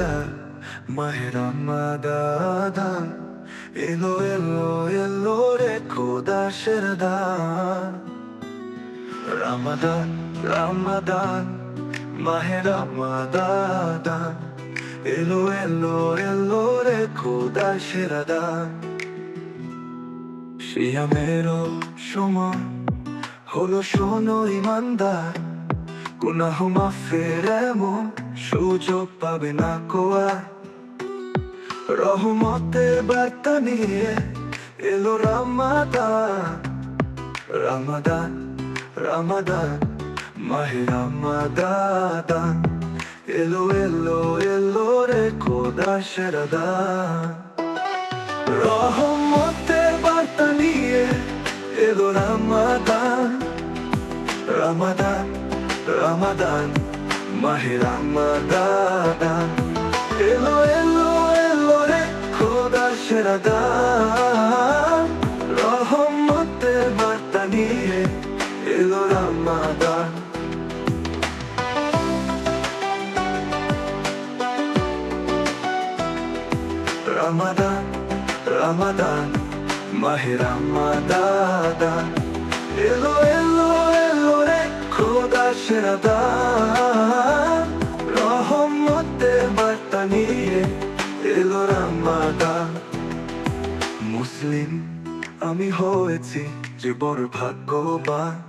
রমাদান মাহে রমাদান এলো এলো এলো রে খোদা শেরদান। রমাদান রমাদান মাহে রমাদান এলো এলো এলো রে খোদা শেরদান। শিয়ামেরও সময় হলো শোনো ইমানদার গুনাহ মাফের এমন সুযোগ পাবে না কোয়া রহমতের বার্তা নিয়ে এলো রামাদান। রামাদান রামাদান, মাহে রামাদান। এলো এলো এলো রে খোদা সেরাদান। রহমতের বার্তা নিয়ে এলো রামাদান। রামাদান রামাদান মাহে রামাদান এলো এলো এলো রে খোদা সেরাদান রহমতের বার্তা নিয়ে এলো রামাদান রামাদান রামাদান মাহে রামাদান এলো রামাদান মুসলিম আমি হয়েছি যে ভাগ্যবান।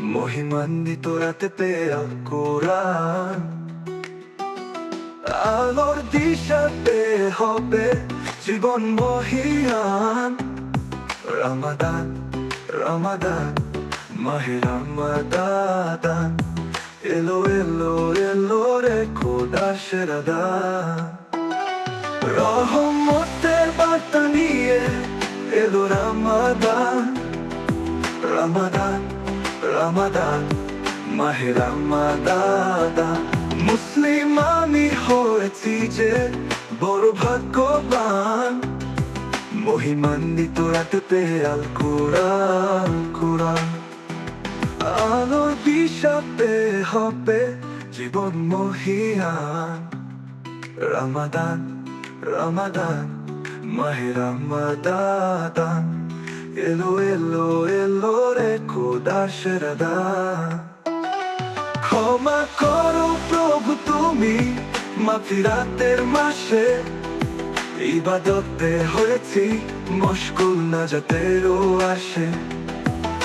মহিমান্বিত রাতে পেয়া কোরআন। আলোর দিশাতে হবে জীবন মহিয়ান। রামাদান রামাদান। মাহে রামাদান এলো এলো এলো রে খোদা সেরাদান রহমতের বার্তা নিয়ে এলো রামাদান রামাদান রামাদান মাহে রামাদান মুসলিম আমি হয়েছি যে বড় ভাগ্যবান মহিমান্বিত রাতে আল কোরআন কোরআন আলোর বিষাতে হবে, জীবন মহিয়ান রামাদান রামাদান, মাহে রামাদান। এলো এলো এলো রে খোদা সেরাদান ক্ষমা করো প্রভু তুমি মাফিরাতের মাসে। ইবাদতে হয়েছি, মশগুল না যাতেরও আসে।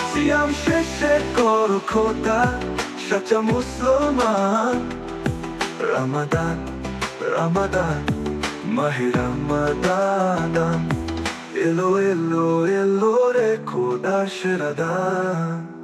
সিয়াম শেষে কর খোদা সাচা মুসলমান রামাদান রামাদান মাহে রামাদান এলো এলো এলো রে খোদা সেরাদান